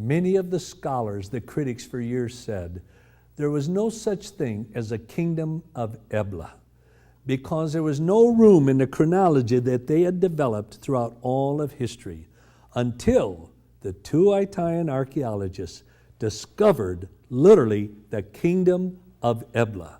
Many of the scholars, the critics for years said, there was no such thing as a kingdom of Ebla because there was no room in the chronology that they had developed throughout all of history until the two Italian archaeologists discovered literally the kingdom of Ebla.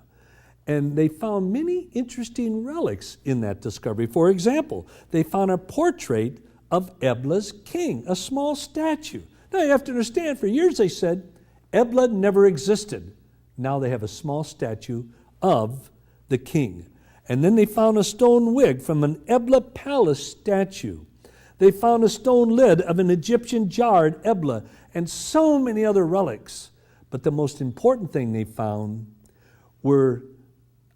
And they found many interesting relics in that discovery. For example, they found a portrait of Ebla's king, a small statue. Now you have to understand, for years they said Ebla never existed. Now they have a small statue of the king. And then they found a stone wig from an Ebla palace statue. They found a stone lid of an Egyptian jar at Ebla and so many other relics. But the most important thing they found were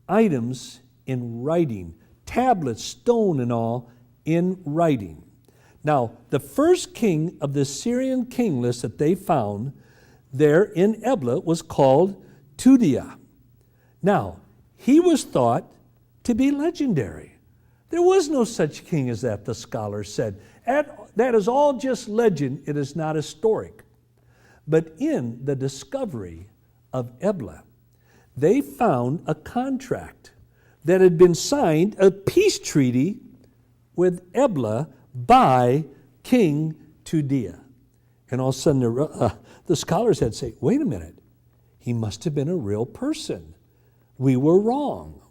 items in writing, tablets, stone, and all in writing. Now, the first king of the Syrian king list that they found there in Ebla was called Tudia. Now, he was thought to be legendary. There was no such king as that, the scholars said. That is all just legend, it is not historic. But in the discovery of Ebla, they found a contract that had been signed, a peace treaty with Ebla by King Tudia. And all of a sudden, the, uh, the scholars had to say, wait a minute, he must have been a real person. We were wrong.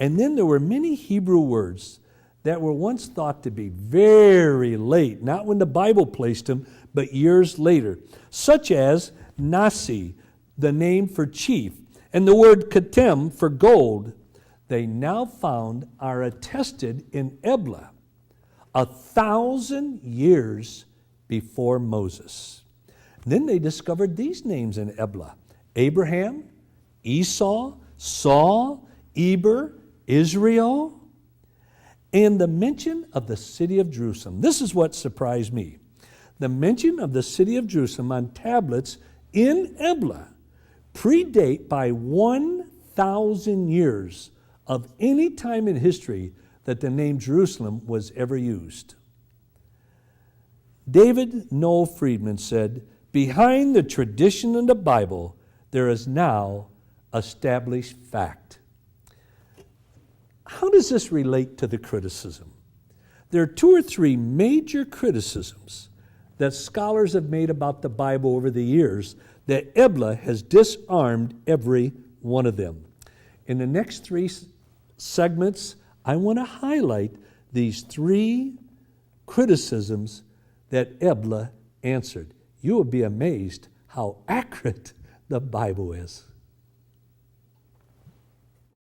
And then there were many Hebrew words that were once thought to be very late, not when the Bible placed them, but years later, such as Nasi, the name for chief, and the word Katem for gold, they now found are attested in Ebla a thousand years before Moses. then they discovered these names in Ebla Abraham, Esau, Saul, Eber, Israel, and the mention of the city of Jerusalem. This is what surprised me. The mention of the city of Jerusalem on tablets in Ebla predate by 1,000 years of any time in history that the name Jerusalem was ever used. David Noel Freedman said, Behind the tradition in the Bible, there is now established fact. How does this relate to the criticism? There are two or three major criticisms that scholars have made about the Bible over the years that Ebla has disarmed every one of them. In the next three segments, I want to highlight these three criticisms that Ebla answered. You will be amazed how accurate the Bible is.